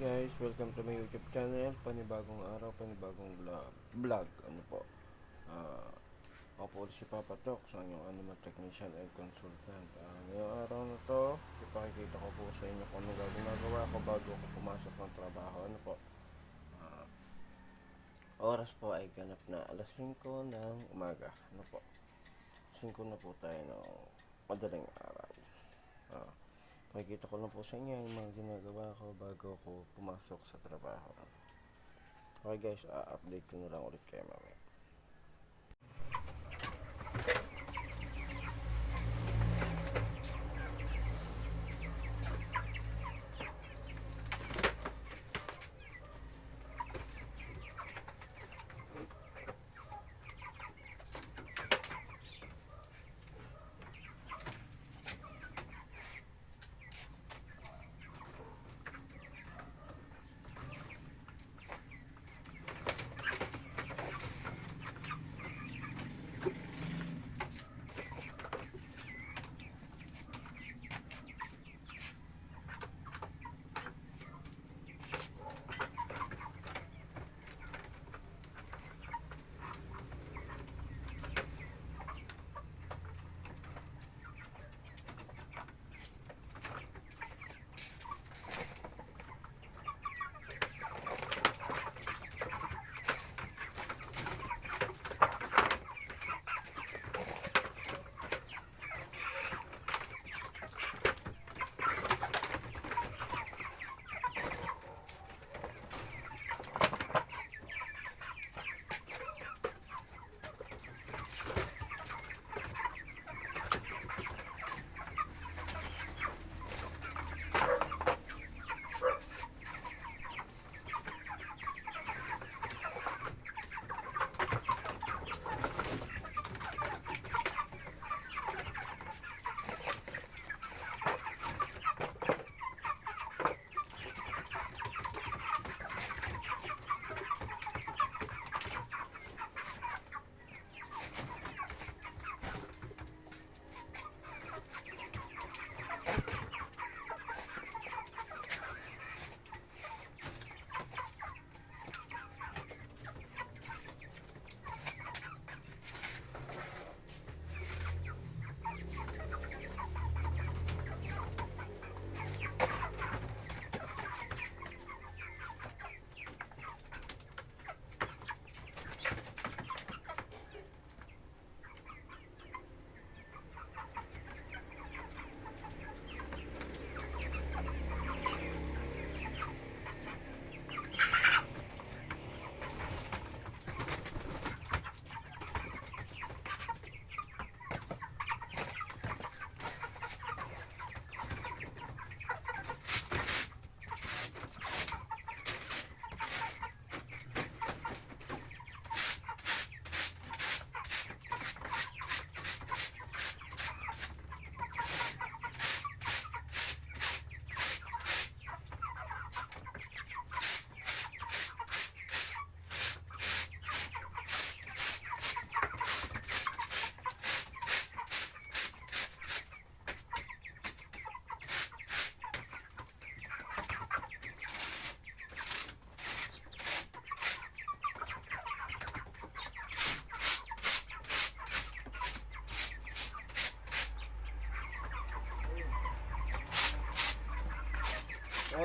guys, welcome to my YouTube channel. Panibagong araw, panibagong vlog. vlog. Ano po? Ah, ako po si Papa Tok, sa inyong ano technician and consultant. Ah, ngayong araw na to, ipakikita ko po sa inyo kung ano ginagawa ko bago ako pumasok ng trabaho. Ano po? Ah, oras po ay ganap na alas 5 ng umaga. Ano po? 5 na po tayo ng madaling araw. Ah, Makikita ko lang po sa inyo yung mga ginagawa ko bago ako pumasok sa trabaho. Okay guys, a-update ko na lang ulit kayo mamaya.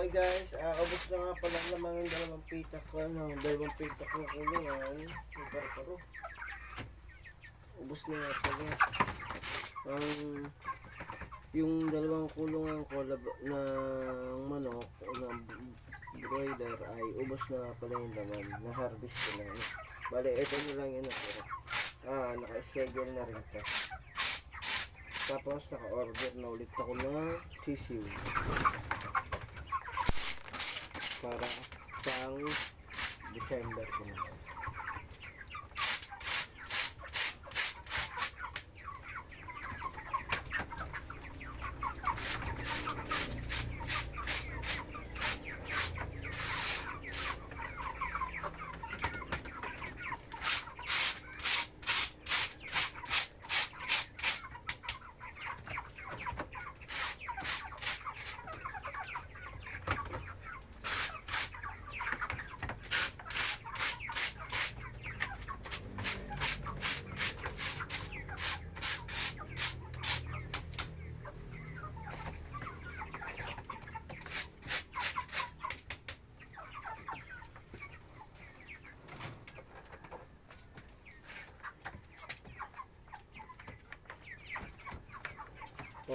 Okay guys, uh, ubos na nga pala ang laman ng dalawang pitak ko, ano, dalawang pitak ng kulungan, yung paro-paro. Ubos na nga pala. Ang yung dalawang kulungan ko ng manok o ng broiler ay ubos na nga pala yung laman. Na-harvest ko lang. Bale, ito na lang yun ako. Ah, naka-schedule na rin ito. Tapos naka-order na ulit ako ng sisiw para pang December ko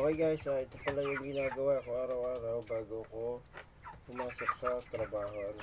Okay guys, ah, ito pala yung ginagawa ko araw-araw bago ko pumasok sa trabaho. Ano.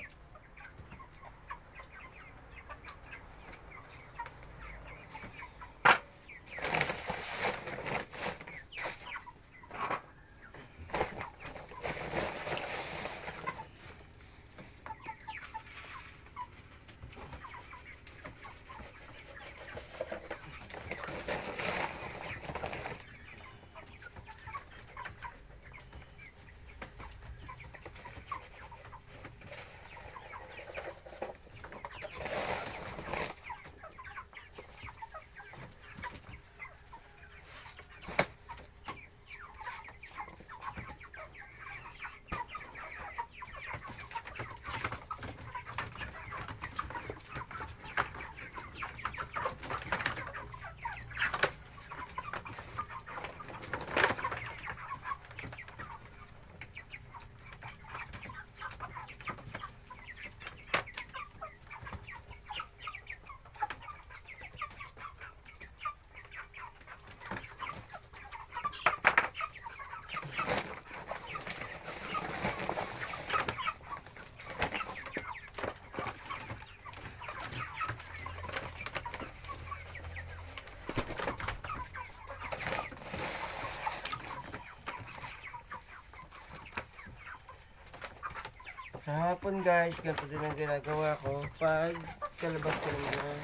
Sa hapon guys, ganito din ang ginagawa ko pag kalabas ko ng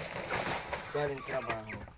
galing trabaho.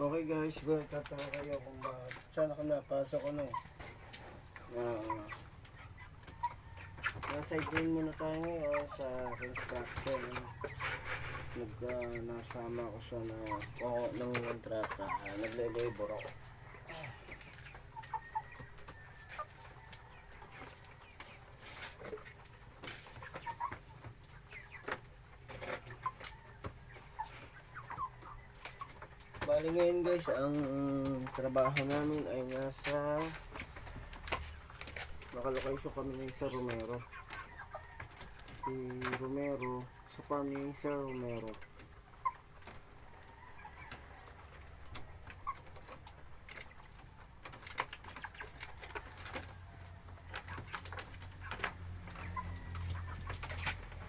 Okay guys, go tataka kayo kung bakit. Sana ka napasok ko na. Uh, nasa green muna tayo ngayon sa construction. Nag, uh, nasama ko sa na, ako ng kontrata. Uh, nagle-labor ako. Bali ngayon guys, ang trabaho namin ay nasa nakalokasyon kami ng sa Romero. Si Romero, sa farm ni Sir Romero.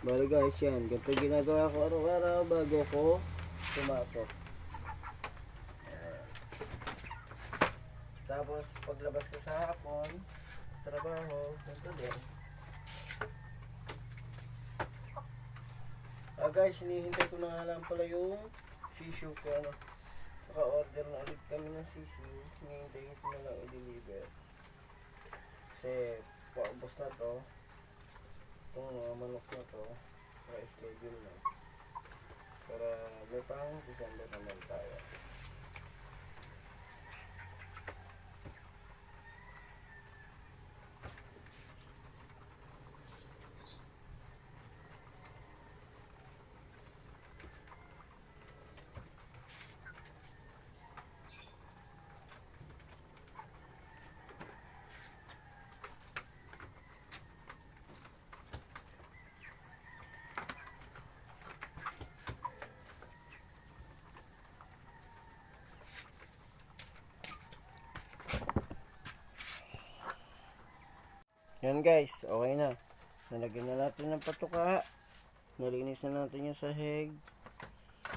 Bali guys, yan. Ganito ginagawa ko araw-araw bago ko pumasok. Tapos, paglabas ko sa hapon, trabaho, ganito din. Ah guys, hinihintay ko na nga lang pala yung sisyo ko. Ano, naka-order na ulit kami ng sisyo. Hinihintay ko na lang i-deliver. Kasi, paubos na to. Itong mga manok na to, naka-schedule na. Para may pang December naman tayo. Yan guys, okay na. Nalagyan na natin ng patuka. Nalinis na natin yung sahig.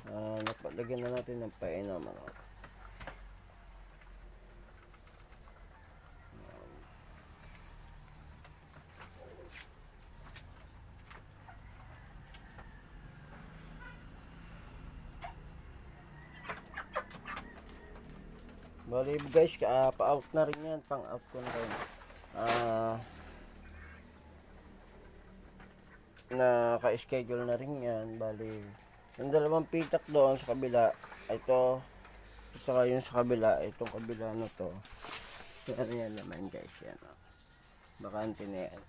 Ah, napalagyan na natin ng paena mga. Bali guys, ka, pa-out na rin yan. Pang-out ko na rin. Ah, naka-schedule na rin yan. Bali, yung dalawang pitak doon sa kabila, ito, at saka yung sa kabila, itong kabila na to. Yan yan naman guys, yan. Oh. Bakante na yan.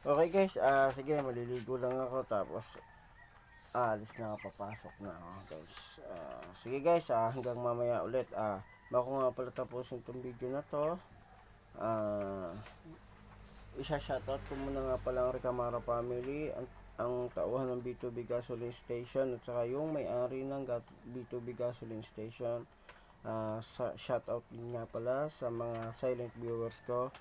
Okay guys, ah sige, maliligo lang ako tapos aalis na ako, papasok na ako guys. Ah, sige guys, ah, hanggang mamaya ulit. Ah, bago nga pala tapusin itong video na to, ah, isa-shoutout ko muna nga pala ang Ricamara family, ang, ang tauhan ng B2B gasoline station at saka yung may-ari ng gat- B2B gasoline station. Ah, sa shoutout din nga pala sa mga silent viewers ko.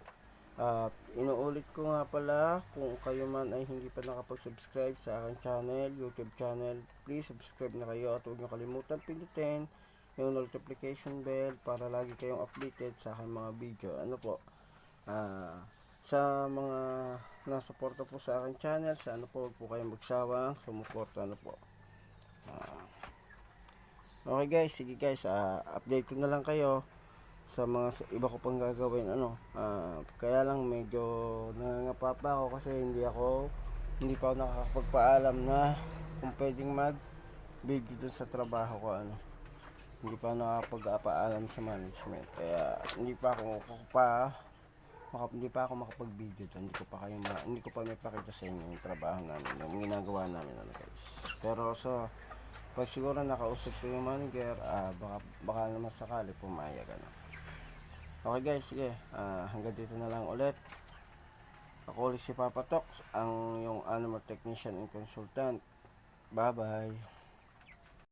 At inuulit ko nga pala kung kayo man ay hindi pa nakapag-subscribe sa aking channel, YouTube channel, please subscribe na kayo at huwag niyo kalimutan pindutin yung notification bell para lagi kayong updated sa aking mga video. Ano po? Ah, sa mga nasuporta po sa aking channel, sana po huwag po kayong magsawang sumuporta ano po. Ah, okay guys, sige guys, ah, update ko na lang kayo sa mga iba ko pang gagawin ano. Ah, kaya lang medyo nangangapa pa ako kasi hindi ako hindi pa ako nakakapagpaalam na kung pwedeng mag video dun sa trabaho ko ano. Hindi pa ako nakakapag-paalam sa management. Kaya hindi pa ako pa maka, hindi pa ako makapag-video doon. Hindi ko pa kayo ma, hindi ko pa may pakita sa inyo yung trabaho namin, yung ginagawa namin ano guys. Pero so pag siguro nakausap ko yung manager, ah, baka, baka naman sakali pumayag ano. Okay guys, sige. ah, hanggang dito na lang ulit. Ako ulit si Papa Tox, ang yung animal technician and consultant. Bye bye.